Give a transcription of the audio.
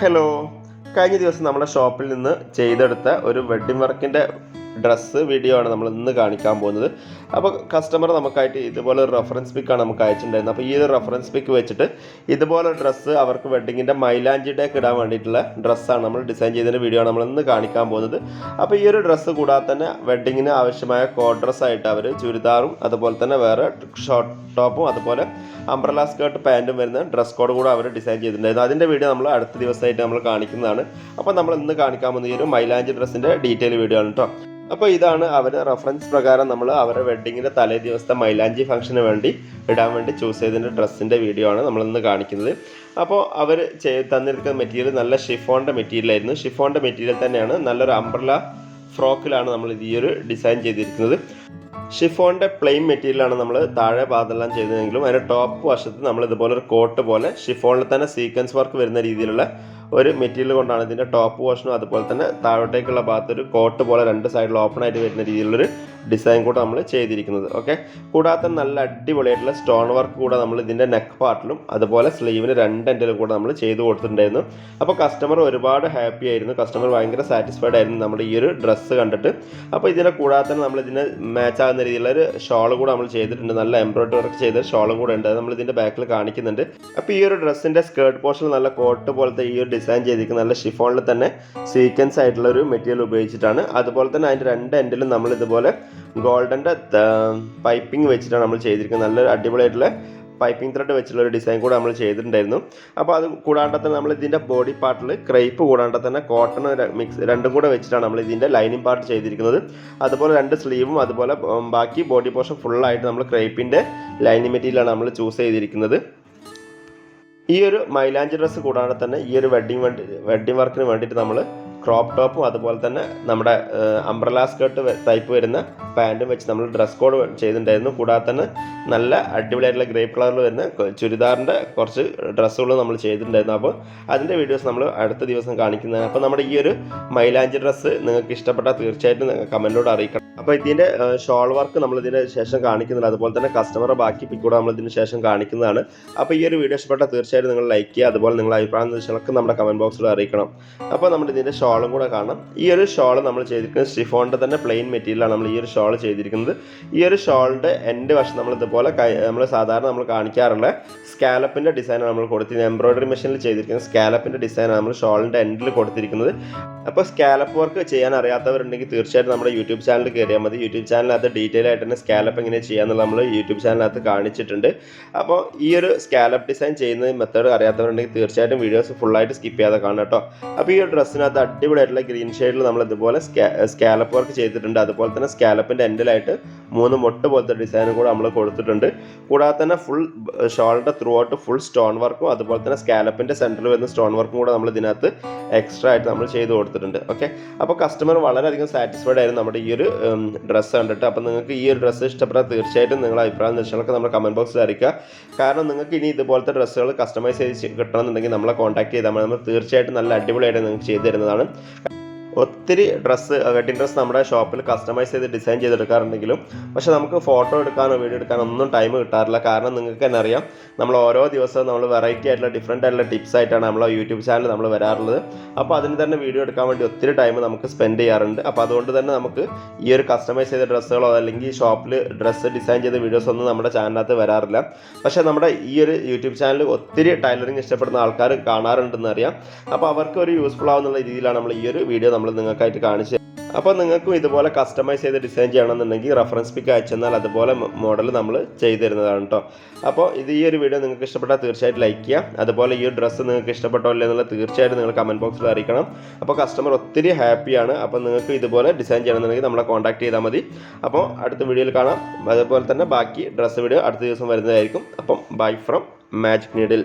Hello കഴിഞ്ഞ ദിവസം നമ്മുടെ ഷോപ്പിൽ നിന്ന് ചെയ്തെടുത്ത ഒരു വെഡ്ഡിംഗ് വർക്കിന്റെ ഡ്രസ്സ് വീഡിയോ ആണ് നമ്മൾ ഇന്ന് കാണിക്കാൻ പോകുന്നത്. അപ്പോൾ കസ്റ്റമർ നമുക്കായിട്ട് ഇതുപോലെ ഒരു റെഫറൻസ് പിക്കാണ് നമുക്ക് അയച്ചിട്ടുണ്ടായിരുന്നത്. അപ്പോൾ ഈ ഒരു റെഫറൻസ് പിക്ക് വെച്ചിട്ട് ഇതുപോലെ ഡ്രസ്സ് അവർക്ക് വെഡിങ്ങിന്റെ മൈലാഞ്ചി ഡേക്ക് ഇടാൻ വേണ്ടിയിട്ടുള്ള ഡ്രസ്സാണ് നമ്മൾ ഡിസൈൻ ചെയ്തതിന്റെ വീഡിയോ ആണ് നമ്മൾ ഇന്ന് കാണിക്കാൻ പോകുന്നത്. അപ്പോൾ ഈ ഒരു ഡ്രസ്സ് കൂടാതെ തന്നെ വെഡിങ്ങിന് ആവശ്യമായ കോഡ് ഡ്രസ്സായിട്ട് അവർ ചുരിദാറും അതുപോലെ തന്നെ വേറെ ഷോർട്ട് ടോപ്പും അതുപോലെ അംബ്രല സ്കേർട്ട് പാന്റും വരുന്ന ഡ്രസ് കോഡ് കൂടെ അവർ ഡിസൈൻ ചെയ്തിട്ടുണ്ടായിരുന്നു. അതിന്റെ വീഡിയോ നമ്മൾ അടുത്ത ദിവസമായിട്ട് നമ്മൾ കാണിക്കുന്നതാണ്. അപ്പോൾ നമ്മൾ ഇന്ന് കാണിക്കാൻ പോകുന്ന ഈ ഒരു മൈലാഞ്ചി ഡ്രസ്സിന്റെ ഡീറ്റെയിൽ വീഡിയോ ആണ് കേട്ടോ. അപ്പോൾ ഇതാണ് അവർ റെഫറൻസ് പ്രകാരം നമ്മൾ അവരുടെ വെഡ്ഡിങ്ങിന്റെ തലേ ദിവസത്തെ മൈലാഞ്ചി ഫംഗ്ഷന് വേണ്ടി ഇടാൻ വേണ്ടി ചൂസ് ചെയ്തതിന്റെ ഡ്രസ്സിന്റെ വീഡിയോ ആണ് നമ്മൾ ഇന്ന് കാണിക്കുന്നത് അപ്പോൾ അവർ തന്നിരിക്കുന്ന മെറ്റീരിയൽ നല്ല ഷിഫോണിന്റെ മെറ്റീരിയൽ ആയിരുന്നു. ഷിഫോണിന്റെ മെറ്റീരിയൽ തന്നെയാണ് നല്ലൊരു അംബ്രല ഫ്രോക്കിലാണ് നമ്മൾ ഈ ഒരു ഡിസൈൻ ചെയ്തിരിക്കുന്നത്. ഷിഫോണിന്റെ പ്ലെയിൻ മെറ്റീരിയലാണ് നമ്മൾ താഴെ ഭാഗത്തെല്ലാം ചെയ്തതെങ്കിലും അതിന്റെ ടോപ്പ് വശത്ത് നമ്മൾ ഇതുപോലെ ഒരു കോട്ട് പോലെ ഷിഫോണിൽ തന്നെ സീക്വൻസ് വർക്ക് വരുന്ന രീതിയിലുള്ള ഒരു മെറ്റീരിയൽ കൊണ്ടാണ് ഇതിന്റെ ടോപ്പ് പോർഷനും അതുപോലെ തന്നെ താഴോട്ടേക്കുള്ള ഭാഗത്ത് ഒരു കോട്ട് പോലെ രണ്ട് സൈഡിൽ ഓപ്പൺ ആയിട്ട് വരുന്ന രീതിയിലുള്ളൊരു ഡിസൈൻ കൂടെ നമ്മൾ ചെയ്തിരിക്കുന്നത് ഓക്കെ കൂടാതെ നല്ല അടിപൊളിയായിട്ടുള്ള സ്റ്റോൺ വർക്ക് കൂടെ നമ്മൾ ഇതിന്റെ നെക്ക് പാർട്ടിലും അതുപോലെ സ്ലീവിന് രണ്ട് എൻഡിലും കൂടെ നമ്മൾ ചെയ്ത് കൊടുത്തിട്ടുണ്ടായിരുന്നു. അപ്പോൾ കസ്റ്റമർ ഒരുപാട് ഹാപ്പി ആയിരുന്നു. കസ്റ്റമർ ഭയങ്കര സാറ്റിസ്ഫൈഡ് ആയിരുന്നു നമ്മുടെ ഈ ഒരു ഡ്രസ്സ് കണ്ടിട്ട്. അപ്പോൾ ഇതിനെ കൂടാതെ തന്നെ നമ്മൾ ഇതിന് മാച്ച് ആകുന്ന രീതിയിലുള്ള ഒരു ഷോൾ കൂടെ നമ്മൾ ചെയ്തിട്ടുണ്ട്. നല്ല എംബ്രോയിഡറി വർക്ക് ചെയ്ത ഷോളും കൂടെ ഉണ്ട്. നമ്മൾ ഇതിന്റെ ബാക്കിൽ കാണിക്കുന്നുണ്ട്. അപ്പോൾ ഈ ഒരു ഡ്രസ്സിന്റെ സ്കേർട്ട് പോർഷൻ നല്ല കോട്ട് പോലത്തെ ഈ ഒരു ഡിസൈൻ ചെയ്തിരിക്കുന്ന നല്ല ഷിഫോണിൽ തന്നെ സീക്വൻസ് ആയിട്ടുള്ള ഒരു മെറ്റീരിയൽ ഉപയോഗിച്ചിട്ടാണ്. അതുപോലെ തന്നെ അതിന്റെ രണ്ട് എൻഡിലും നമ്മൾ ഇതുപോലെ ഗോൾഡന്റെ പൈപ്പിംഗ് വെച്ചിട്ടാണ് നമ്മൾ ചെയ്തിരിക്കുന്നത്. നല്ല അടിപൊളിയായിട്ടുള്ള പൈപ്പിംഗ് ത്രെഡ് വെച്ചുള്ള ഒരു ഡിസൈൻ കൂടെ നമ്മൾ ചെയ്തിട്ടുണ്ടായിരുന്നു. അപ്പോൾ അത് കൂടാണ്ട് തന്നെ നമ്മൾ ഇതിന്റെ ബോഡി പാർട്ടിൽ ക്രൈപ്പ് കൂടാണ്ട് തന്നെ കോട്ടൺ മിക്സ് രണ്ടും കൂടെ വെച്ചിട്ടാണ് നമ്മൾ ഇതിന്റെ ലൈനിങ് പാർട്ട് ചെയ്തിരിക്കുന്നത്. അതുപോലെ രണ്ട് സ്ലീവും അതുപോലെ ബാക്കി ബോഡി പോർഷൻ ഫുള്ളായിട്ട് നമ്മൾ ക്രൈപ്പിന്റെ ലൈനിങ് മെറ്റീരിയലാണ് നമ്മൾ ചൂസ് ചെയ്തിരിക്കുന്നത്. ഈ ഒരു മൈലാഞ്ചി ഡ്രസ്സ് കൂടാതെ തന്നെ ഈ ഒരു വെഡ്ഡിങ് വെഡ്ഡിങ് വർക്കിന് വേണ്ടിയിട്ട് നമ്മൾ ക്രോപ്പ് ടോപ്പും അതുപോലെ തന്നെ നമ്മുടെ അംബ്രല സ്കേർട്ട് ടൈപ്പ് വരുന്ന പാന്റും വെച്ച് നമ്മൾ ഡ്രസ് കോഡ് ചെയ്തിട്ടുണ്ടായിരുന്നു. കൂടാതെ തന്നെ നല്ല അടിപൊളിയായിട്ടുള്ള ഗ്രേപ്പ് കളറിൽ വരുന്ന ചുരിദാറിന്റെ കുറച്ച് ഡ്രസ്സുകൾ നമ്മൾ ചെയ്തിട്ടുണ്ടായിരുന്നു. അപ്പോൾ അതിന്റെ വീഡിയോസ് നമ്മൾ അടുത്ത ദിവസം കാണിക്കുന്നതാണ്. അപ്പോൾ നമ്മുടെ ഈ ഒരു മൈലാഞ്ചി ഡ്രസ്സ് നിങ്ങൾക്ക് ഇഷ്ടപ്പെട്ടാൽ തീർച്ചയായിട്ടും കമന്റിലൂടെ അറിയിക്കണം. അപ്പോൾ ഇതിന്റെ ഷോൾ വർക്ക് നമ്മൾ ഇതിന് ശേഷം കാണിക്കുന്നുണ്ട്. അതുപോലെ തന്നെ കസ്റ്റമർ ബാക്കി പിക്ക് കൂടെ നമ്മൾ ഇതിന് ശേഷം കാണിക്കുന്നതാണ്. അപ്പോൾ ഈ ഒരു വീഡിയോ ഇഷ്ടപ്പെട്ടാൽ തീർച്ചയായിട്ടും നിങ്ങൾ ലൈക്ക് ചെയ്യുക. അതുപോലെ നിങ്ങളുടെ അഭിപ്രായം നിർദ്ദേശങ്ങളൊക്കെ നമ്മുടെ കമന്റ് ബോക്സിൽ അറിയിക്കണം. അപ്പോൾ നമ്മുടെ ഇതിന്റെ ഷോളും കൂടെ കാണാം. ഈ ഒരു ഷോൾ നമ്മൾ ചെയ്തിരിക്കുന്നത് ഷിഫോണിന്റെ തന്നെ പ്ലെയിൻ മെറ്റീരിയലാണ് നമ്മൾ ഈ ഒരു ഷോൾ ചെയ്തിരിക്കുന്നത്. ഈ ഒരു ഷോളിന്റെ എന്റെ വശം നമ്മൾ ഇതുപോലെ നമ്മൾ സാധാരണ നമ്മൾ കാണിക്കാറുള്ള സ്കാലപ്പിന്റെ ഡിസൈനാണ് നമ്മൾ കൊടുത്തിരിക്കുന്നത്. എംബ്രോയിഡറി മെഷീനിൽ ചെയ്തിരിക്കുന്ന സ്കാലപ്പിന്റെ ഡിസൈനാണ് നമ്മൾ ഷോളിന്റെ എൻഡിൽ കൊടുത്തിരിക്കുന്നത്. അപ്പോൾ സ്കാലപ്പ് വർക്ക് ചെയ്യാൻ അറിയാത്തവരുണ്ടെങ്കിൽ തീർച്ചയായിട്ടും നമ്മുടെ യൂട്യൂബ് ചാനൽ കയറിയാൽ മതി. യൂട്യൂബ് ചാനലിനകത്ത് ഡീറ്റെയിൽ ആയിട്ട് തന്നെ സ്കാലപ്പ് എങ്ങനെ ചെയ്യാമെന്നുള്ള നമ്മൾ യൂട്യൂബ് ചാനലിനകത്ത് കാണിച്ചിട്ടുണ്ട്. അപ്പോൾ ഈ ഒരു സ്കാലപ്പ് ഡിസൈൻ ചെയ്യുന്ന മെത്തേഡ് അറിയാത്തവരുണ്ടെങ്കിൽ തീർച്ചയായിട്ടും വീഡിയോസ് ഫുള്ളായിട്ട് സ്കിപ്പ് ചെയ്യാതെ കാണാം കേട്ടോ. അപ്പോൾ ഈ ഒരു ഡ്രസ്സിനകത്ത് അടിപൊളിയായിട്ടുള്ള ഗ്രീൻ ഷെയ്ഡിൽ നമ്മൾ ഇതുപോലെ സ്കാലപ്പ് വർക്ക് ചെയ്തിട്ടുണ്ട്. അതുപോലെ തന്നെ സ്കാലപ്പിന്റെ എൻഡിലായിട്ട് മൂന്ന് മൊട്ട് പോലത്തെ ഡിസൈനും കൂടെ നമ്മൾ കൊടുത്തിട്ടുണ്ട്. കൂടാതെ തന്നെ ഫുൾ ഷോളിന്റെ ത്രൂ ഔട്ട് ഫുൾ സ്റ്റോൺ വർക്കും അതുപോലെ തന്നെ സ്കാലപ്പിന്റെ സെന്ററിൽ വരുന്ന സ്റ്റോൺ വർക്കും കൂടെ നമ്മൾ ഇതിനകത്ത് എക്സ്ട്രാ ആയിട്ട് നമ്മൾ ചെയ്ത് കൊടുത്തിട്ടുണ്ട്. ഓക്കെ അപ്പോൾ കസ്റ്റമർ വളരെയധികം സാറ്റിസ്ഫൈഡ് ആയിരുന്നു നമ്മുടെ ഈ ഒരു ഡ്രസ്സ് കണ്ടിട്ട്. അപ്പോൾ നിങ്ങൾക്ക് ഈ ഒരു ഡ്രസ്സ് ഇഷ്ടപ്പെട്ടാൽ തീർച്ചയായിട്ടും നിങ്ങളുടെ അഭിപ്രായം നിർദ്ദേശങ്ങളൊക്കെ നമ്മുടെ കമന്റ് ബോക്സിൽ അറിയിക്കുക. കാരണം നിങ്ങൾക്ക് ഇനി ഇതുപോലത്തെ ഡ്രസ്സുകൾ കസ്റ്റമൈസ് ചെയ്ത് കിട്ടണമെന്നുണ്ടെങ്കിൽ നമ്മളെ കോൺടാക്ട് ചെയ്താൽ നമ്മൾ തീർച്ചയായിട്ടും നല്ല അടിപൊളിയായിട്ട് നിങ്ങൾക്ക് ചെയ്തു തരുന്നതാണ്. ഒത്തിരി ഡ്രസ്സ് വെഡിങ് ഡ്രസ്സ് നമ്മുടെ ഷോപ്പിൽ കസ്റ്റമൈസ് ചെയ്ത് ഡിസൈൻ ചെയ്തെടുക്കാറുണ്ടെങ്കിലും പക്ഷേ നമുക്ക് ഫോട്ടോ എടുക്കാനോ വീഡിയോ എടുക്കാനോ ഒന്നും ടൈം കിട്ടാറില്ല. കാരണം നിങ്ങൾക്ക് തന്നെ അറിയാം നമ്മൾ ഓരോ ദിവസവും നമ്മൾ വെറൈറ്റി ആയിട്ടുള്ള ഡിഫറെന്റ് ആയിട്ടുള്ള ടിപ്സ് ആയിട്ടാണ് നമ്മൾ യൂട്യൂബ് ചാനൽ നമ്മൾ വരാറുള്ളത്. അപ്പോൾ അതിന് തന്നെ വീഡിയോ എടുക്കാൻ വേണ്ടി ഒത്തിരി ടൈം നമുക്ക് സ്പെൻഡ് ചെയ്യാറുണ്ട്. അപ്പോൾ അതുകൊണ്ട് തന്നെ നമുക്ക് ഈ ഒരു കസ്റ്റമൈസ് ചെയ്ത ഡ്രസ്സുകളോ അല്ലെങ്കിൽ ഷോപ്പിൽ ഡ്രസ്സ് ഡിസൈൻ ചെയ്ത വീഡിയോസ് ഒന്നും നമ്മുടെ ചാനലിനകത്ത് വരാറില്ല. പക്ഷേ നമ്മുടെ ഈ ഒരു യൂട്യൂബ് ചാനൽ ഒത്തിരി ടൈലറിങ് ഇഷ്ടപ്പെടുന്ന ആൾക്കാർ കാണാറുണ്ടെന്ന് അറിയാം. അപ്പോൾ അവർക്ക് ഒരു യൂസ്ഫുൾ ആവുന്ന രീതിയിലാണ് നമ്മൾ ഈ ഒരു വീഡിയോ നമ്മൾ നിങ്ങൾക്കായിട്ട് കാണിച്ച് അപ്പോൾ നിങ്ങൾക്കും ഇതുപോലെ കസ്റ്റമൈസ് ചെയ്ത് ഡിസൈൻ ചെയ്യണമെന്നുണ്ടെങ്കിൽ റെഫറൻസ് പിക്ക് അയച്ചെന്നാൽ അതുപോലെ മോഡൽ നമ്മൾ ചെയ്തു തരുന്നതാണ് കേട്ടോ അപ്പോൾ ഇത് ഈ ഒരു വീഡിയോ നിങ്ങൾക്ക് ഇഷ്ടപ്പെട്ടാൽ തീർച്ചയായിട്ടും ലൈക്ക് ചെയ്യുക അതുപോലെ ഈ ഡ്രസ്സ് നിങ്ങൾക്ക് ഇഷ്ടപ്പെട്ടോ ഇല്ല എന്നുള്ളത് തീർച്ചയായിട്ടും നിങ്ങൾ കമന്റ് ബോക്സിൽ അറിയിക്കണം. അപ്പോൾ കസ്റ്റമർ ഒത്തിരി ഹാപ്പിയാണ് അപ്പോൾ നിങ്ങൾക്ക് ഇതുപോലെ ഡിസൈൻ ചെയ്യണമെന്നുണ്ടെങ്കിൽ നമ്മളെ കോൺടാക്ട് ചെയ്താൽ മതി. അപ്പോൾ അടുത്ത വീഡിയോയിൽ കാണാം. അതുപോലെ തന്നെ ബാക്കി ഡ്രസ്സ് വീഡിയോ അടുത്ത ദിവസം വരുന്നതായിരിക്കും. അപ്പം ബൈ ഫ്രം മാജിക് നീഡിൽ